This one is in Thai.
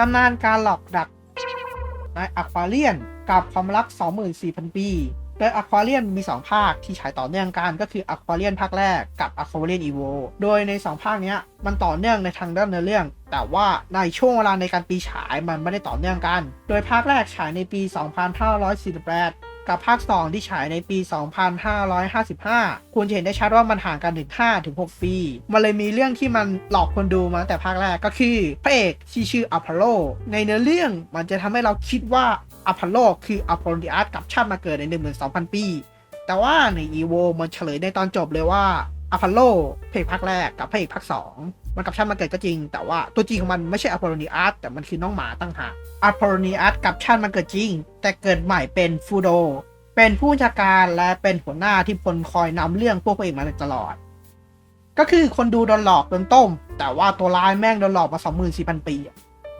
ตำนานการหลอกดักนายอควาเรียนกับความรัก 24,000 ปี โดยอควาเรียนมี 2 ภาคที่ฉายต่อเนื่องกันก็คืออควาเรียนภาคแรกกับอควาเรียนอีโวโดยใน 2 ภาคนี้มันต่อเนื่องในทางด้านเนื้อเรื่อง แต่ว่าในช่วงเวลาในการปีฉายมันไม่ได้ต่อเนื่องกัน โดยภาคแรกฉายในปี 2548 กับภาค 2 ที่ฉายในปี 2555 คุณจะเห็นได้ชัดว่ามันห่างกันถึง5ถึง6ปีมันเลยมีเรื่องที่มันหลอกคนดูมาแต่ภาคแรกก็คือพระเอกที่ชื่ออพอลโล ในเนื้อเรื่องมันจะทำให้เราคิดว่าอพอลโลคืออพอลดิอัสกับชาติมาเกิดใน 12,000 ปี แต่ว่าในอีโวมันเฉลยในตอนจบเลยว่า อพอลโลพระเอกภาคแรกกับเพระเอกภาค2มันกับชาติมาเกิดก็จริง แต่ว่าตัวจริงของมันไม่ใช่อพอลดิอัสแต่มันคือน้องหมาตั้งหากอพอลดิอัสกับชาติมาเกิดจริง แต่เกิดใหม่เป็นฟูโด เป็นผู้บัญชาการและเป็นหัวหน้าที่พลคอยนำเรื่องพวกพระเอกมาตลอด ก็คือคนดูโดนหลอกโดนต้ม แต่ว่าตัวร้ายแม่งโดนหลอกมา24,000ปีอะ